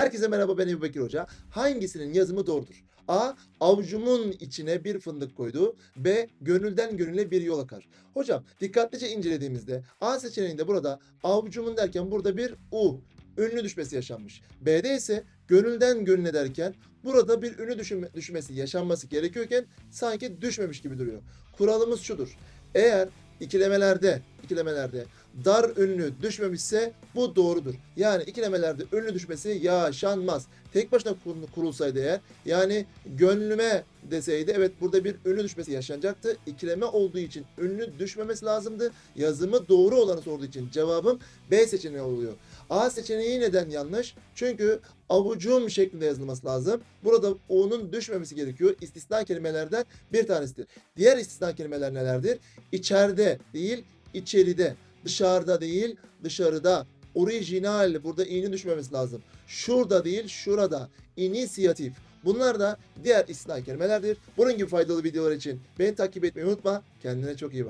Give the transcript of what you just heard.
Herkese merhaba ben Ebu Bekir Hoca. Hangisinin yazımı doğrudur? A. Avucumun içine bir fındık koydu. B. Gönülden gönüle bir yol akar. Hocam dikkatlice incelediğimizde A seçeneğinde burada avucumun derken burada bir U ünlü düşmesi yaşanmış. B'de ise gönülden gönüle derken burada bir ünlü düşme, düşmesi yaşanması gerekiyorken sanki düşmemiş gibi duruyor. Kuralımız şudur. Eğer ikilemelerde ikilemelerde dar ünlü düşmemişse bu doğrudur. Yani ikilemelerde ünlü düşmesi yaşanmaz. Tek başına kur- kurulsaydı eğer yani gönlüme deseydi evet burada bir ünlü düşmesi yaşanacaktı. İkileme olduğu için ünlü düşmemesi lazımdı. Yazımı doğru olanı sorduğu için cevabım B seçeneği oluyor. A seçeneği neden yanlış? Çünkü avucum şeklinde yazılması lazım. Burada O'nun düşmemesi gerekiyor. İstisna kelimelerden bir tanesidir. Diğer istisna kelimeler nelerdir? İçeride değil, içeride. Dışarıda değil, dışarıda. Orijinal, burada i'nin düşmemesi lazım. Şurada değil, şurada. İnisiyatif. Bunlar da diğer istisna kelimelerdir. Bunun gibi faydalı videolar için beni takip etmeyi unutma. Kendine çok iyi bak.